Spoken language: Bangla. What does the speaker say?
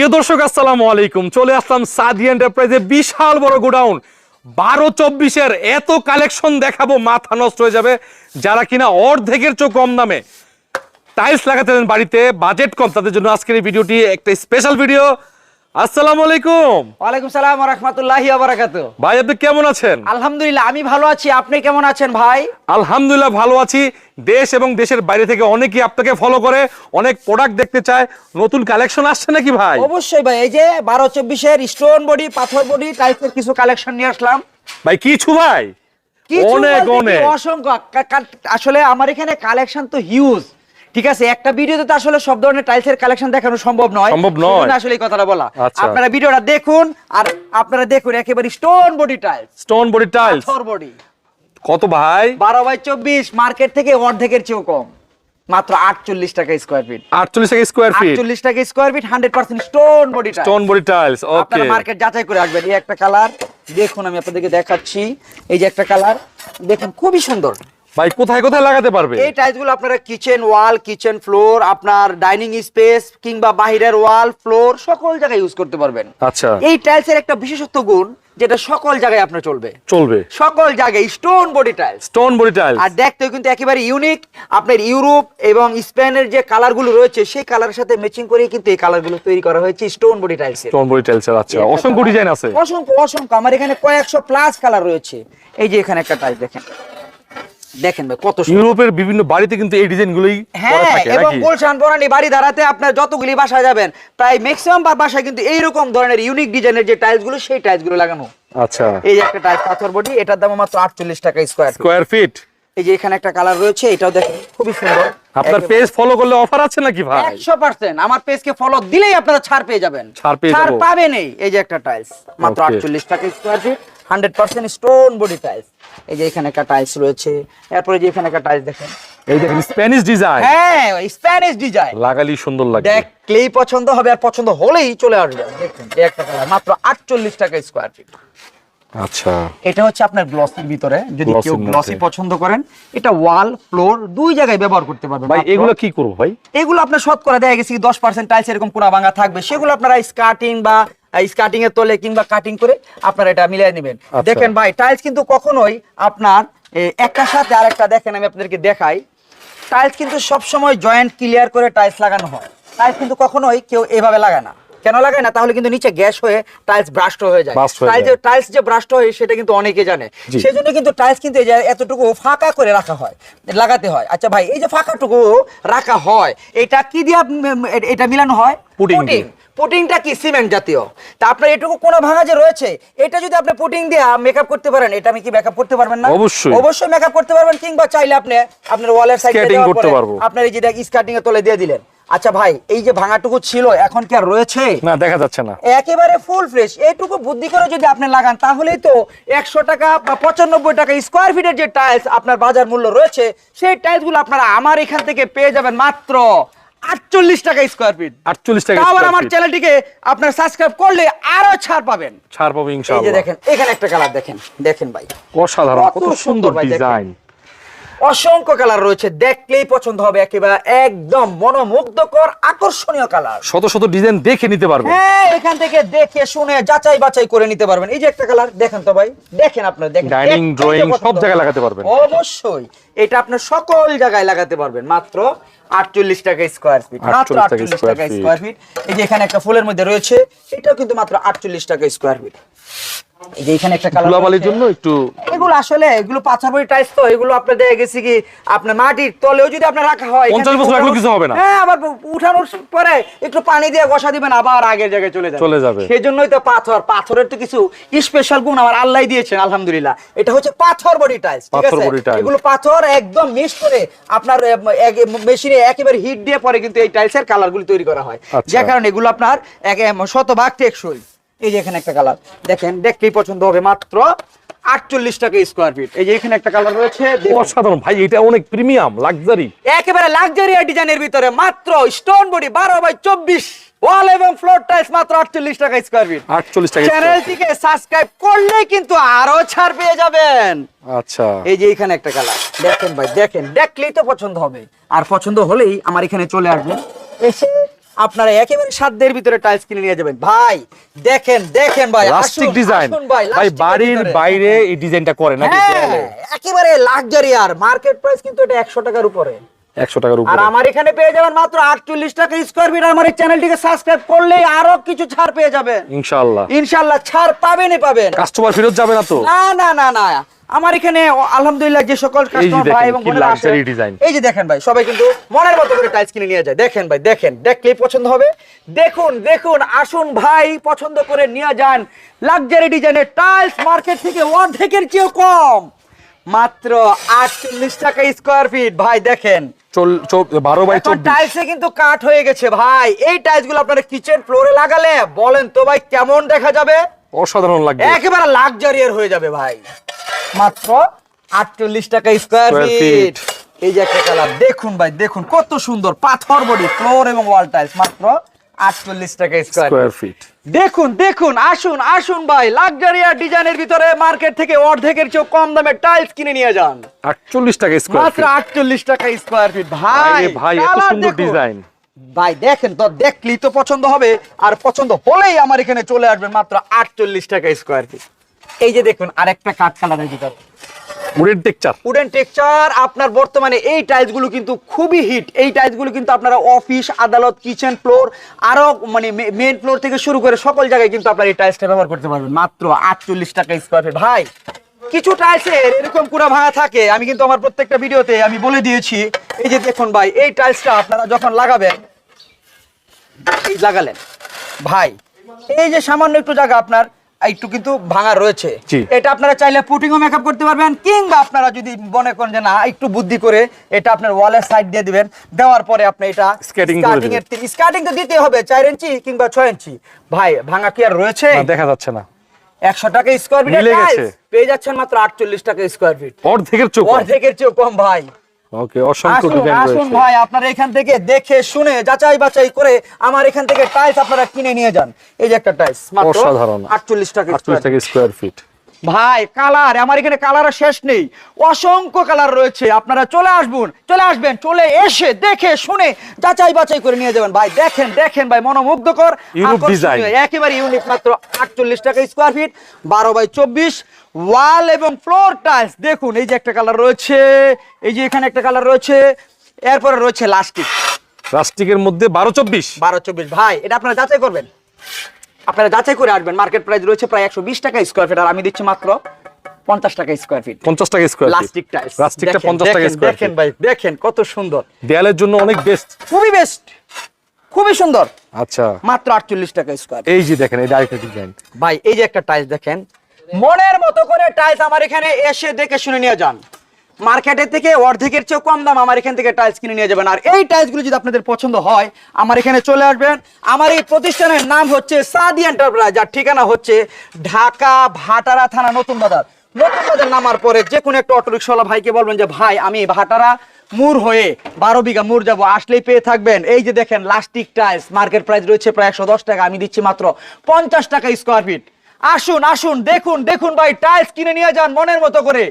প্রিয় দর্শক, আসসালামু আলাইকুম। চলে আসলাম সাদি এন্টারপ্রাইজে বিশাল বড় গোডাউন। বারো চব্বিশের এত কালেকশন দেখাবো, মাথা নষ্ট হয়ে যাবে। যারা কিনা অর্ধেকের চোখ কম দামে টাইলস লাগাতে বাড়িতে, বাজেট কম, তাদের জন্য আজকের এই ভিডিওটি একটা স্পেশাল ভিডিও আসসালামু আলাইকুম। ওয়ালাইকুম সালাম রহমতুল্লাহি বারাকাত ভাই আপনি কেমন আছেন? আলহামদুলিল্লাহ আমি ভালো আছি। আপনি কেমন আছেন ভাই? আলহামদুলিল্লাহ ভালো আছি। দেশ এবং দেশের বাইরে থেকে অনেকেই আপনাকে ফলো করে অনেক প্রোডাক্ট দেখতে চায়। নতুন কালেকশন আসছে নাকি ভাই? অবশ্যই ভাই এই যে বারো চব্বিশের স্টোন বডি পাথর বডি টাইপের কিছু কালেকশন নিয়ে আসলাম। ভাই কিছু ভাই? অনেক কি, অনেক। অসংখ্য। আসলে আমার এখানে কালেকশন তো হিউজ ঠিক আছে একটা ভিডিওতে তো আসলে সব ধরনের টাইলসের কালেকশন দেখানো সম্ভব নয়। সম্ভব নয়। আসলে এই কথাটা বলা। আচ্ছা। আপনারা ভিডিওটা দেখুন আর আপনারা দেখুন একেবারে stone body tiles stone body tiles পাথর বডি কত ভাই? বারো বাই চব্বিশ মার্কেট থেকে অর্ধেকের চেয়েও কম। মাত্র আটচল্লিশ টাকা স্কোয়ার ফিট আটচল্লিশ টাকা স্কোয়ার ফিট আটচল্লিশ টাকা square feet hundred percent stone body tiles stone body tiles okay আপনারা মার্কেট যাচাই করে রাখবেন এই একটা কালার দেখুন আমি আপনাদেরকে দেখাচ্ছি। এই যে একটা কালার দেখুন খুবই সুন্দর। ভাই কোথায় কোথায় লাগাতে পারবে? এই টাইলসগুলো আপনারা কিচেন ওয়াল কিচেন ফ্লোর আপনার ডাইনিং স্পেস কিংবা বাহিরের ওয়াল ফ্লোর সকল জায়গায় ইউজ করতে পারবেন। আচ্ছা। এই টাইলসের একটা বিশেষত্ব গুণ যেটা সকল জায়গায় আপনার চলবে। চলবে। সকল জায়গায় stone body tiles stone body tiles আর দেখতেও কিন্তু একেবারে ইউনিক আপনার ইউরোপ এবং স্পেনের যে কালারগুলো রয়েছে সেই কালারের সাথে ম্যাচিং করে কিন্তু এই কালারগুলো তৈরি করা হয়েছে stone body tiles stone body tiles আচ্ছা। অসংখ্য ডিজাইন আছে। অসংখ্য অসংখ্য। আমার এখানে কয়েকশো প্লাস কালার রয়েছে। এই যে এখানে একটা টাইলস দেখেন। দেখেন ভাই কত ইউরোপের বিভিন্ন বাড়িতে কিন্তু এই ডিজাইন গুলোই করা হ্যাঁ এবং গুলশান বনানী বাড়ি ধারাতে আপনার যতগুলি বাসায় যাবেন প্রায় ম্যাক্সিমাম বাসায় কিন্তু এইরকম ধরনের ইউনিক ডিজাইনের যে সেই লাগানো। আচ্ছা। এই যে একটা টাইলস পাথর বডি এটার দাম মাত্র আটচল্লিশ টাকা স্কোয়ার স্কোয়ার ফিট এই যে এখানে একটা কালার রয়েছে এটাও দেখেন খুবই সুন্দর। আপনার পেজ ফলো করলে অফার আছে নাকি ভাই? একশো পার্সেন্ট আমার পেজকে ফলো দিলেই আপনারা ছাড় পেয়ে যাবেন। ছাড় পেয়ে যাব। পাবেনই। এই যে একটা টাইলস মাত্র Okay. আটচল্লিশ টাকা square feet hundred percent stone body tiles. এই যে এখানে একটা টাইলস রয়েছে। এরপরে যে এখানে একটা টাইলস দেখেন। এই দেখেন স্প্যানিশ ডিজাইন হ্যাঁ স্প্যানিশ ডিজাইন লাগালি সুন্দর দেখলেই পছন্দ হবে আর পছন্দ হলেই চলে আসবে। দেখুন একটা কালার মাত্র আটচল্লিশ টাকা স্কোয়ার ফিট আচ্ছা। এটা হচ্ছে আপনার গ্লসির ভিতরে যদি কেউ গ্লসি পছন্দ করেন এটা ওয়াল ফ্লোর দুই জায়গায় ব্যবহার করতে পারবেন। ভাই এগুলো কি করব ভাই? এগুলো আপনার শতকরা দেখা গেছে দশ পার্সেন্ট টাইলস এরকম পুরা ভাঙা থাকবে। সেগুলো আপনারা স্কার্টিং বা স্কার্টিং এর তলে কিংবা কাটিং করে আপনারা এটা মিলিয়ে নেবেন। আচ্ছা। দেখেন ভাই টাইলস কিন্তু কখনোই আপনার এ, একটার সাথে আরেকটা দেখেন আমি আপনাদেরকে দেখাই। টাইলস কিন্তু সব সময় জয়েন্ট ক্লিয়ার করে টাইলস লাগানো হয়। টাইলস কিন্তু কখনোই কেউ এভাবে লাগায় না। কেন লাগায় না? তাহলে কিন্তু নিচে গ্যাস হয়ে টাইলস ব্রাস্ট হয়ে যায়। টাইলস টাইলস যে ব্রাস্ট হয় সেটা কিন্তু অনেকে জানে। সেই জন্য কিন্তু টাইলস কিন্তু এতটুকু ফাঁকা করে রাখা হয় লাগাতে হয়। আচ্ছা ভাই এই যে ফাঁকাটুকু রাখা হয় এটা কি দিয়ে এটা মিলানো হয়? পুটিং। পুটিংটা কি? সিমেন্ট জাতীয়। তা আপনার এটুকু কোনো ভাঙা যে রয়েছে এটা যদি আপনি পুটিং দিয়ে মেকআপ করতে পারেন এটা আমি কি মেকআপ করতে পারবেন না? অবশ্যই। অবশ্যই মেকআপ করতে পারবেন কিংবা চাইলে আপনি আপনার ওয়ালের সাইডে করতে পারব। আপনার এই যে স্কার্টিং এর তলে দিয়ে দিলেন। আচ্ছা ভাই এই যে ভাঙাটুকু ছিল এখন কি আর রয়েছে? না দেখা যাচ্ছে না। একেবারে ফুল ফ্রেশ এইটুকু বুদ্ধি করে যদি আপনি লাগান তাহলেই তো একশো টাকা বা পঁচানব্বই টাকা স্কোয়ার ফিটের যে টাইলস আপনার বাজার মূল্য রয়েছে সেই টাইলসগুলো আপনারা আমার এখান থেকে পেয়ে যাবেন মাত্র আটচল্লিশ টাকা স্কোয়ার ফিট আটচল্লিশ টাকা আবার আমার। চ্যানেলটিকে আপনার সাবস্ক্রাইব করলে আরও ছাড় পাবেন। ছাড় পাবো এই যে দেখেন এখানে একটা কালার দেখেন। দেখেন ভাই। অসাধারণ কত সুন্দর। ডিজাইন অসংখ্য কালার রয়েছে। দেখলেই পছন্দ হবে একেবারে একদম মনোমুগ্ধকর আকর্ষণীয় কালার। শত শত ডিজাইন দেখে নিতে পারবেন হ্যাঁ এখান থেকে দেখে শুনে যাচাই বাছাই করে নিতে পারবেন। এই যে একটা কালার দেখেন তো ভাই দেখেন আপনার দেখেন drawing পছন্দ সব জায়গায় লাগাতে পারবেন। অবশ্যই এটা আপনার সকল জায়গায় লাগাতে পারবেন। মাত্র আটচল্লিশ টাকা স্কোয়ার ফিট মাত্র 48 টাকা আটচল্লিশ টাকা স্কোয়ার ফিট এই যে এখানে একটা ফুলের মধ্যে রয়েছে এটাও কিন্তু মাত্র আটচল্লিশ টাকা স্কোয়ার ফিট এই যে এখানে একটা কালার ধুলাবালির জন্য একটু এগুলো আসলে এগুলো পাঁচাবড়ি টাইলস তো এগুলো আপনার দেখা গেছে কি আপনার মাটির তলেও যদি আপনার রাখা হয় 50 বছর রাখলেও কিছু হবে না। হ্যাঁ আবার উঠানোর পরে একটু পানি দিয়ে ঘষা দিবেন আবার আগের জায়গায় চলে যাবে। চলে যাবে। সেই তো পাথর পাথরের তো কিছু স্পেশাল গুণ আমার আল্লাহ দিয়েছেন আলহামদুলিল্লাহ। এটা হচ্ছে পাথর বডি ঠিক আছে? এগুলো পাথর একদম মিক্স করে আপনার মেশিনে একেবারে হিট দিয়ে পরে কিন্তু এই টাইলসের কালারগুলো তৈরি করা হয়। আচ্ছা। যে কারণে এগুলো আপনার শতভাগ টেকসই। এই যে এখানে একটা কালার দেখেন দেখলেই পছন্দ হবে মাত্র আটচল্লিশ টাকা স্কোয়ার ফিট এই যে এখানে একটা কালার রয়েছে অসাধারণ। ভাই এটা অনেক প্রিমিয়াম লাক্সারি একেবারে লাক্সারি ডিজাইনের ভিতরে মাত্র স্টোন বডি বারো বাই চব্বিশ ওয়াল এবং ফ্লোর টাইলস মাত্র আটচল্লিশ টাকা স্কোয়ার ফিট আটচল্লিশ টাকা square চ্যানেলটিকে সাবস্ক্রাইব করলে কিন্তু আরও ছাড় পেয়ে যাবেন। আচ্ছা। এই যে এখানে একটা কালার দেখেন ভাই দেখেন দেখলেই তো পছন্দ হবে। আর পছন্দ হলেই আমার এখানে চলে আসবেন। এসে আপনারা একেবারে সাধ্যের ভিতরে টাইলস কিনে নিয়ে যাবেন। ভাই দেখেন দেখেন ভাই আসুন, ডিজাইন ভাই বাড়ির বাইরে এই ডিজাইনটা করে নাকি হ্যাঁ একেবারে লাক্সারি আর। মার্কেট প্রাইস কিন্তু এটা একশো টাকার উপরে। একশো টাকার আর উপরে আমার এখানে পেয়ে যাবেন মাত্র আটচল্লিশ টাকা স্কোয়ার ফিট আমার এই চ্যানেলটিকে সাবস্ক্রাইব করলেই আরও কিছু ছাড় পেয়ে যাবেন। ইনশাআল্লাহ। ইনশাল্লাহ ছাড় পাবেনই পাবেন। কাস্টমার ফেরত যাবে না তো? না না না না। আমার এখানে আলহামদুলিল্লাহ যে সকল কাস্টমার ভাই এবং বোনেরা আসে, এই যে দেখেন ভাই সবাই কিন্তু মনের মতো করে টাইলস কিনে নিয়ে যায়। দেখেন ভাই দেখেন দেখলেই পছন্দ হবে? দেখুন দেখুন আসুন ভাই পছন্দ করে নিয়ে যান। লাক্সারি ডিজাইনের টাইলস মার্কেট থেকে অর্ধেকের চেয়েও কম। মাত্র আটচল্লিশ টাকা স্কোয়ার ফিট ভাই দেখেন। বারো বাই টাইলসে কিন্তু কাঠ হয়ে গেছে ভাই। এই টাইলসগুলো আপনারা কিচেন ফ্লোরে লাগালে বলেন তো ভাই কেমন দেখা যাবে? অসাধারণ লাগবে। একেবারে লাক্সারিয়ার হয়ে যাবে ভাই। মাত্র আটচল্লিশ টাকা স্কোয়ার ফিট এই যে একটা কালার দেখুন ভাই দেখুন কত সুন্দর পাথর বডি ফ্লোর এবং ওয়াল টাইলস মাত্র আটচল্লিশ টাকা স্কোয়ার ফিট দেখুন দেখুন আসুন আসুন ভাই লাক্সারিয়ার ডিজাইনের ভিতরে মার্কেট থেকে অর্ধেকের চেয়েও কম দামে টাইলস কিনে নিয়ে যান। আটচল্লিশ টাকা স্কোয়ার মাত্র আটচল্লিশ টাকা স্কোয়ার ফিট ভাই ভাই এত সুন্দর ডিজাইন ভাই দেখেন তো দেখলি তো পছন্দ হবে আর পছন্দ হলেই আমার এখানে চলে আসবেন মাত্র আটচল্লিশ টাকা স্কোয়ার ফিট এই যে দেখুন আরেকটা কাঠ কালারের ভিতর উডেন টেকচার উডেন আপনার বর্তমানে এই টাইলসগুলো কিন্তু খুবই হিট এই টাইলসগুলো কিন্তু আপনারা অফিস আদালত কিচেন ফ্লোর আরও মানে মেন ফ্লোর থেকে শুরু করে সকল জায়গায় কিন্তু আপনারা এই টাইলসটা ব্যবহার করতে পারবেন। মাত্র আটচল্লিশ টাকা স্কোয়ার ফিট ভাই কিছু টাইলসের এরকম কুড়া ভাঙা থাকে। আমি কিন্তু আমার প্রত্যেকটা ভিডিওতে আমি বলে দিয়েছি। এই যে দেখুন ভাই এই টাইলসটা আপনারা যখন লাগাবেন এই লাগালেন। ভাই এই যে সামান্য একটু জায়গা আপনার একটু কিন্তু ভাঙা রয়েছে। এটা আপনারা চাইলে পুটিংও মেকআপ করতে পারবেন কিংবা আপনারা যদি মনে করেন যে না একটু বুদ্ধি করে এটা আপনার ওয়ালের সাইড দিয়ে দিবেন দেওয়ার পরে আপনি এটা স্কার্টিং এর স্কার্টিং তো দিতে হবে চার ইঞ্চি কিংবা ছয় ইঞ্চি ভাই ভাঙা কি আর রয়েছে? দেখা যাচ্ছে না। একশো টাকা স্কোয়ার ফিট পেয়ে যাচ্ছেন মাত্র আটচল্লিশ টাকা স্কোয়ার ফিট অর্ধেকের চোখ অর্ধেকের চেয়েও কম ভাই। ওকে অসংখ্য আসুন রয়েছে আসুন ভাই আপনারা এখান থেকে দেখে শুনে যাচাই বাছাই করে আমার এখান থেকে টাইলস আপনারা কিনে নিয়ে যান। এই যে একটা টাইলস মাত্র অসাধারণ। 48 টাকা আটচল্লিশ square টাকা স্কয়ার ফিট ভাই কালার আমার এখানে কালার শেষ নেই। অসংখ্য কালার রয়েছে আপনারা চলে আসবেন চলে আসবেন চলে এসে দেখে শুনে যাচাই বাছাই করে নিয়ে যাবেন। ভাই দেখেন দেখেন ভাই মনোমুগ্ধকর একেবারে ইউনিক মাত্র আটচল্লিশ টাকা স্কোয়ার ফিট বারো বাই চব্বিশ ওয়াল এবং ফ্লোর টাইলস দেখুন এই যে একটা কালার রয়েছে এই যে এখানে একটা কালার রয়েছে এরপরে রয়েছে লাস্টিক। প্লাস্টিকের মধ্যে বারো চব্বিশ। বারো চব্বিশ। ভাই এটা আপনারা যাচাই করবেন। আপনারা যাচাই করে আসবেন মার্কেট প্রাইস রয়েছে প্রায় একশো বিশ টাকা স্কোয়ার ফিট আর আমি দিচ্ছি মাত্র পঞ্চাশ টাকা স্কোয়ার ফিট পঞ্চাশ টাকা স্কোয়ার প্লাস্টিক টাইলস প্লাস্টিকটা পঞ্চাশ টাকা স্কোয়ার দেখেন ভাই দেখেন কত সুন্দর। দেয়ালের জন্য অনেক বেস্ট খুবই বেস্ট খুবই সুন্দর। আচ্ছা। মাত্র আটচল্লিশ টাকা স্কোয়ার এই যে দেখেন এই আরেকটা ডিজাইন ভাই এই যে একটা টাইলস দেখেন মনের মতো করে টাইলস আমার এখানে এসে দেখে শুনে নিয়ে যান। মার্কেটের থেকে অর্ধেকের চেয়েও কম দাম আমার এখান থেকে টাইলস কিনে নিয়ে যাবেন। আর এই টাইলসগুলো যদি আপনাদের পছন্দ হয়, আমার এখানে চলে আসবেন। আমার এই প্রতিষ্ঠানের নাম হচ্ছে সাদি এন্টারপ্রাইজ আর ঠিকানা হচ্ছে ঢাকা ভাটারা থানা, নতুন বাজার। নতুন বাজার নামার পরে যে কোনো একটা অটোরিক্সাওয়ালা ভাইকে বলবেন যে, ভাই, আমি ভাটারা মুর হয়ে বারো বিঘা মুর যাব, আসলেই পেয়ে থাকবেন। এই যে দেখেন লাস্টিক টাইলস মার্কেট প্রাইস রয়েছে প্রায় একশো দশ টাকা, আমি দিচ্ছি মাত্র পঞ্চাশ টাকা স্কোয়ার ফিট আসুন আসুন, দেখুন দেখুন ভাই টাইলস কিনে নিয়ে যান মনের মতো করে।